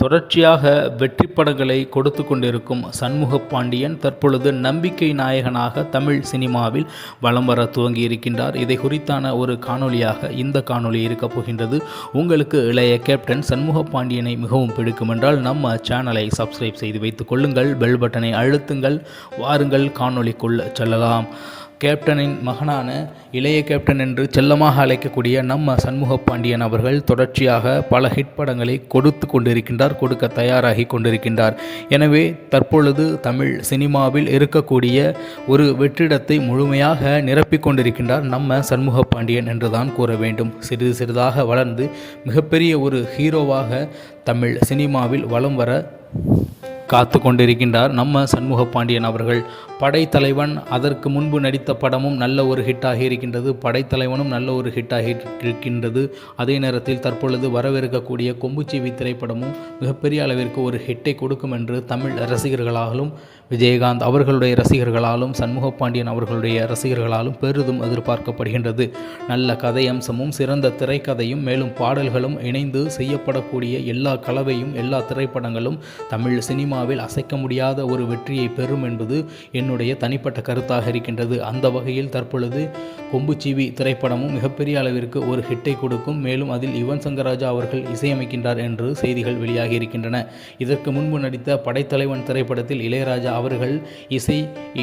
தொடர்ச்சியாக வெற்றி படங்களை கொடுத்து கொண்டிருக்கும் சண்முக பாண்டியன் தற்பொழுது நம்பிக்கை நாயகனாக தமிழ் சினிமாவில் வலம் வர துவங்கி இருக்கின்றார். இதை குறித்தான ஒரு காணொளியாக இந்த காணொளி இருக்கப் போகின்றது. உங்களுக்கு இளைய கேப்டன் சண்முக பாண்டியனை மிகவும் பிடிக்கும் என்றால் நம்ம சேனலை சப்ஸ்கிரைப் செய்து வைத்துக் கொள்ளுங்கள். பெல் பட்டனை அழுத்துங்கள். வாருங்கள் காணொலிக்குள் செல்லலாம். கேப்டனின் மகனான இளைய கேப்டன் என்று செல்லமாக அழைக்கக்கூடிய நம்ம சண்முக பாண்டியன் அவர்கள் தொடர்ச்சியாக பல ஹிட் படங்களை கொடுத்து கொண்டிருக்கின்றார் கொடுக்க தயாராகி கொண்டிருக்கின்றார். எனவே தற்பொழுது தமிழ் சினிமாவில் இருக்கக்கூடிய ஒரு வெற்றிடத்தை முழுமையாக நிரப்பிக் கொண்டிருக்கின்றார் நம்ம சண்முக பாண்டியன் என்றுதான் கூற வேண்டும். சிறிது சிறிதாக வளர்ந்து மிகப்பெரிய ஒரு ஹீரோவாக தமிழ் சினிமாவில் வலம் வர காத்து கொண்டிருக்கின்றார் நம்ம சண்முக பாண்டியன் அவர்கள். படைத்தலைவன் அதற்கு முன்பு நடித்த படமும் நல்ல ஒரு ஹிட்டாகி இருக்கின்றது. படைத்தலைவனும் நல்ல ஒரு ஹிட்டாகி இருக்கின்றது. அதே நேரத்தில் தற்பொழுது வரவிருக்கக்கூடிய கொம்புச்சீவி திரைப்படமும் மிகப்பெரிய அளவிற்கு ஒரு ஹிட்டை கொடுக்கும் என்று தமிழ் ரசிகர்களாலும் விஜயகாந்த் அவர்களுடைய ரசிகர்களாலும் சண்முக பாண்டியன் அவர்களுடைய ரசிகர்களாலும் பெரிதும் எதிர்பார்க்கப்படுகின்றது. நல்ல கதை அம்சமும் சிறந்த திரைக்கதையும் மேலும் பாடல்களும் இணைந்து செய்யப்படக்கூடிய எல்லா கலவையும் எல்லா திரைப்படங்களும் தமிழ் சினிமா சினிமாவில் அசைக்க முடியாத ஒரு வெற்றியை பெறும் என்பது என்னுடைய தனிப்பட்ட கருத்தாக இருக்கின்றது. அந்த வகையில் தற்பொழுது கொம்புச்சீவி திரைப்படமும் மிகப்பெரிய அளவிற்கு ஒரு ஹிட்டை கொடுக்கும். மேலும் அதில் யுவன் சங்கர் ராஜா அவர்கள் இசையமைக்கின்றார் என்று செய்திகள் வெளியாகி இருக்கின்றன. இதற்கு முன்பு நடித்த படைத்தலைவன் திரைப்படத்தில் இளையராஜா அவர்கள் இசை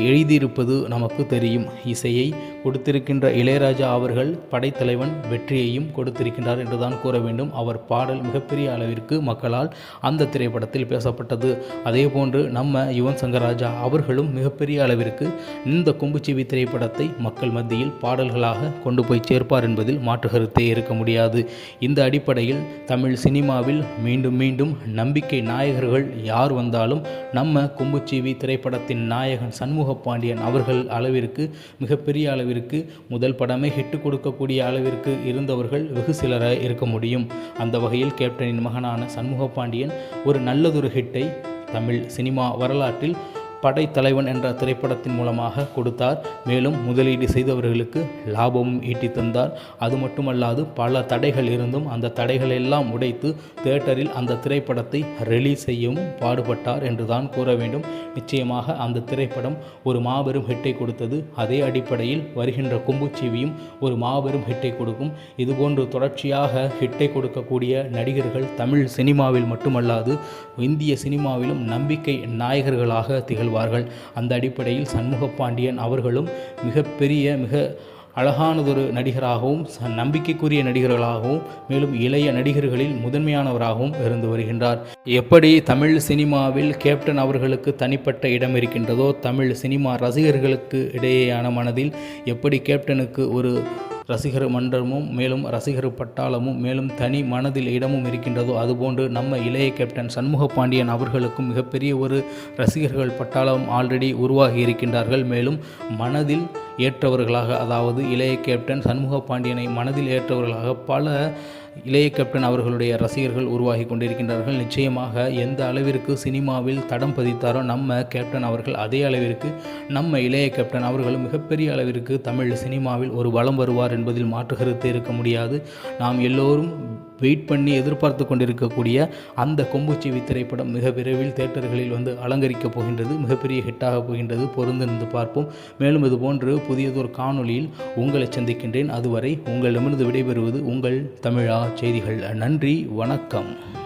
எழுதியிருப்பது நமக்கு தெரியும். இசையை கொடுத்திருக்கின்ற இளையராஜா அவர்கள் படைத்தலைவன் வெற்றியையும் கொடுத்திருக்கின்றார் என்றுதான் கூற வேண்டும். அவர் பாடல் மிகப்பெரிய அளவிற்கு மக்களால் அந்த திரைப்படத்தில் பேசப்பட்டது. அதே போன்று நம்ம யுவன் சங்கர் ராஜா அவர்களும் மிகப்பெரிய அளவிற்கு இந்த கொம்புச்சிவி திரைப்படத்தை மக்கள் மத்தியில் பாடல்களாக கொண்டு போய் சேர்ப்பார் என்பதில் மாற்று கருத்தே இருக்க முடியாது. இந்த அடிப்படையில் தமிழ் சினிமாவில் மீண்டும் மீண்டும் நம்பிக்கை நாயகர்கள் யார் வந்தாலும் நம்ம கும்புச்சீவி திரைப்படத்தின் நாயகன் சண்முக பாண்டியன் அவர்கள் அளவிற்கு மிகப்பெரிய அளவிற்கு முதல் படமே ஹிட்டு கொடுக்கக்கூடிய அளவிற்கு இருந்தவர்கள் வெகு சிலராக இருக்க முடியும். அந்த வகையில் கேப்டனின் மகனான சண்முக பாண்டியன் ஒரு நல்லதொரு ஹிட்டை தமிழ் சினிமா வரலாற்றில் படைத்தலைவன் என்ற திரைப்படத்தின் மூலமாக கொடுத்தார். மேலும் முதலீடு செய்தவர்களுக்கு லாபமும் ஈட்டி தந்தார். அது மட்டுமல்லாது பல தடைகள் இருந்தும் அந்த தடைகளெல்லாம் உடைத்து தேட்டரில் அந்த திரைப்படத்தை ரிலீஸ் செய்யவும் பாடுபட்டார் என்றுதான் கூற வேண்டும். நிச்சயமாக அந்த திரைப்படம் ஒரு மாபெரும் ஹிட்டை கொடுத்தது. அதே அடிப்படையில் வருகின்ற கும்புச்சீவியும் ஒரு மாபெரும் ஹிட்டை கொடுக்கும். இதுபோன்று தொடர்ச்சியாக ஹிட்டை கொடுக்கக்கூடிய நடிகர்கள் தமிழ் சினிமாவில் மட்டுமல்லாது இந்திய சினிமாவிலும் நம்பிக்கை நாயகர்களாக செய்வார்கள். அந்த அடிப்படையில் சண்முக பாண்டியன் அவர்களும் மிகப்பெரிய மிக அழகானதொரு நடிகராகவும் நம்பிக்கைக்குரிய நடிகர்களாகவும் மேலும் இளைய நடிகர்களில் முதன்மையானவராகவும் இருந்து வருகின்றார். எப்படி தமிழ் சினிமாவில் கேப்டன் அவர்களுக்கு தனிப்பட்ட இடம் இருக்கின்றதோ தமிழ் சினிமா ரசிகர்களுக்கு இடையேயான மனதில் எப்படி கேப்டனுக்கு ஒரு ரசிகர் மன்றமும் மேலும் ரசிகர் பட்டாளமும் மேலும் தனி மனதில் இடமும் இருக்கின்றதோ அதுபோன்று நம்ம இளைய கேப்டன் சண்முக பாண்டியன் அவர்களுக்கும் மிகப்பெரிய ஒரு ரசிகர்கள் பட்டாளம் ஆல்ரெடி உருவாகி இருக்கின்றார்கள். மேலும் மனதில் ஏற்றவர்களாக அதாவது இளைய கேப்டன் சண்முக பாண்டியனை மனதில் ஏற்றவர்களாக பல இளைய கேப்டன் அவர்களுடைய ரசிகர்கள் உருவாகி கொண்டிருக்கின்றார்கள். நிச்சயமாக எந்த அளவிற்கு சினிமாவில் தடம் பதித்தாரோ நம்ம கேப்டன் அவர்கள் அதே அளவிற்கு நம்ம இளைய கேப்டன் அவர்களும் மிகப்பெரிய அளவிற்கு தமிழ் சினிமாவில் ஒரு வலம் வருவார் என்பதில் மாற்று கருத்து இருக்க முடியாது. நாம் எல்லோரும் வெயிட் பண்ணி எதிர்பார்த்து கொண்டிருக்கக்கூடிய அந்த கொம்புச்சீவி திரைப்படம் மிக விரைவில் தேட்டர்களில் வந்து அலங்கரிக்கப் போகின்றது மிகப்பெரிய ஹிட்டாக போகின்றது. பொருந்திருந்து பார்ப்போம். மேலும் இது போன்று புதியதொரு காணொளியில் உங்களை சந்திக்கின்றேன். அதுவரை உங்களிடமிருந்து விடைபெறுவது உங்கள் தமிழா செய்திகள். நன்றி வணக்கம்.